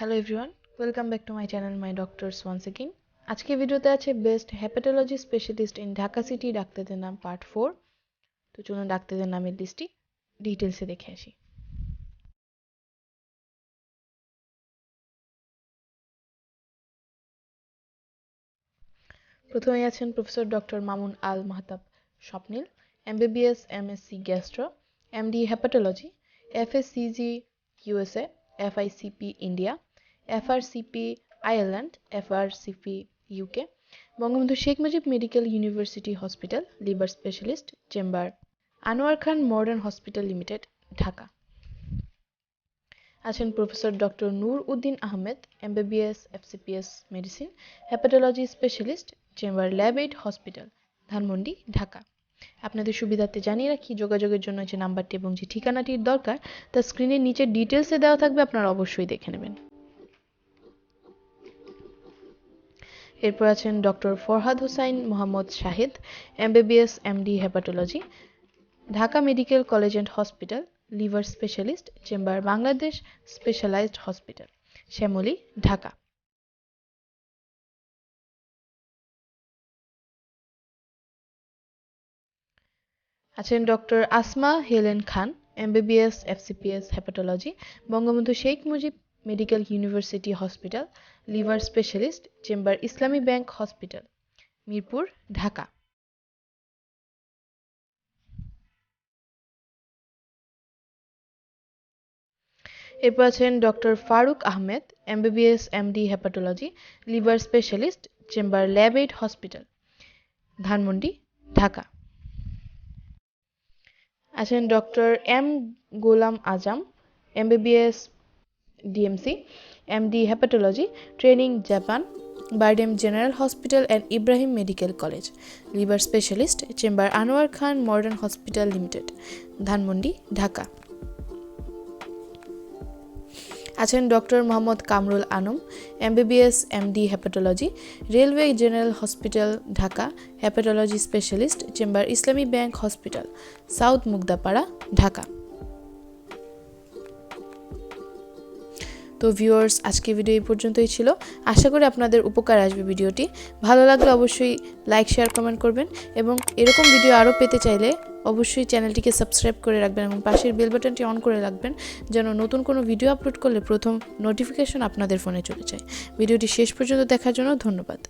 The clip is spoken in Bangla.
Hello everyone welcome back to my channel my doctors once again আজকে ভিডিওতে আছে best hepatology specialist in Dhaka city ডাক্তারদের নাম পার্ট ফোর তো চলুন ডাক্তারদের নামের লিস্টটি ডিটেলসে দেখে আসি। প্রথমেই আছেন professor doctor Mamun Al Mahtab Swapnil MBBS MSc gastro MD hepatology FSCG USA FICP India FRCP Ireland, FRCP UK Bangabandhu Sheikh Mujib medical university hospital, liver specialist, chamber Anwar Khan modern hospital limited, Dhaka. আছেন professor doctor Nur Uddin Ahmed, MBBS, FCPS medicine hepatology specialist, chamber lab aid hospital, Dhanmondi, Dhaka. আপনাদের সুবিধার্থে জানিয়ে রাখি, যোগাযোগের জন্য যে নাম্বারটি এবং যে ঠিকানাটির দরকার, তা স্ক্রিনের নিচে ডিটেলসে দেওয়া থাকবে, আপনারা অবশ্যই দেখে নেবেন। এরপর আছেন doctor Farhad Hossain, Mohammad Shahid, MBBS, MD, hepatology, Dhaka medical college and hospital, liver specialist, chamber Bangladesh, specialized hospital, Shyamoli, Dhaka. আছেন doctor Asma Helen Khan, MBBS, FCPS, hepatology, Bangabandhu Sheikh Mujib medical university hospital, liver specialist, chamber Islami bank hospital, Mirpur, Dhaka. এরপর আছেন doctor Faruk Ahmed, MBBS, MD, hepatology, liver specialist, chamber lab aid hospital, Dhanmondi, Dhaka. আছেন doctor M Golam Azam, MBBS DMC MD hepatology training Japan BIRDEM general hospital and Ibrahim medical college liver specialist chamber Anwar Khan modern hospital limited Dhanmondi Dhaka আছেন doctor Mohammad Kamrul Anam MBBS MD hepatology railway general hospital Dhaka hepatology specialist chamber Islami bank hospital south Mugdapara Dhaka তো ভিউয়ার্স আজকে ভিডিও এই পর্যন্তই ছিল। আশা করি আপনাদের উপকার আসবে ভিডিওটি। ভালো লাগলে অবশ্যই লাইক শেয়ার কমেন্ট করবেন এবং এরকম ভিডিও আরও পেতে চাইলে অবশ্যই চ্যানেলটিকে সাবস্ক্রাইব করে রাখবেন এবং পাশের বেল বাটনটি অন করে রাখবেন যেন নতুন কোনো ভিডিও আপলোড করলে প্রথম নোটিফিকেশন আপনাদের ফোনে চলে যায়। ভিডিওটি শেষ পর্যন্ত দেখার জন্য ধন্যবাদ।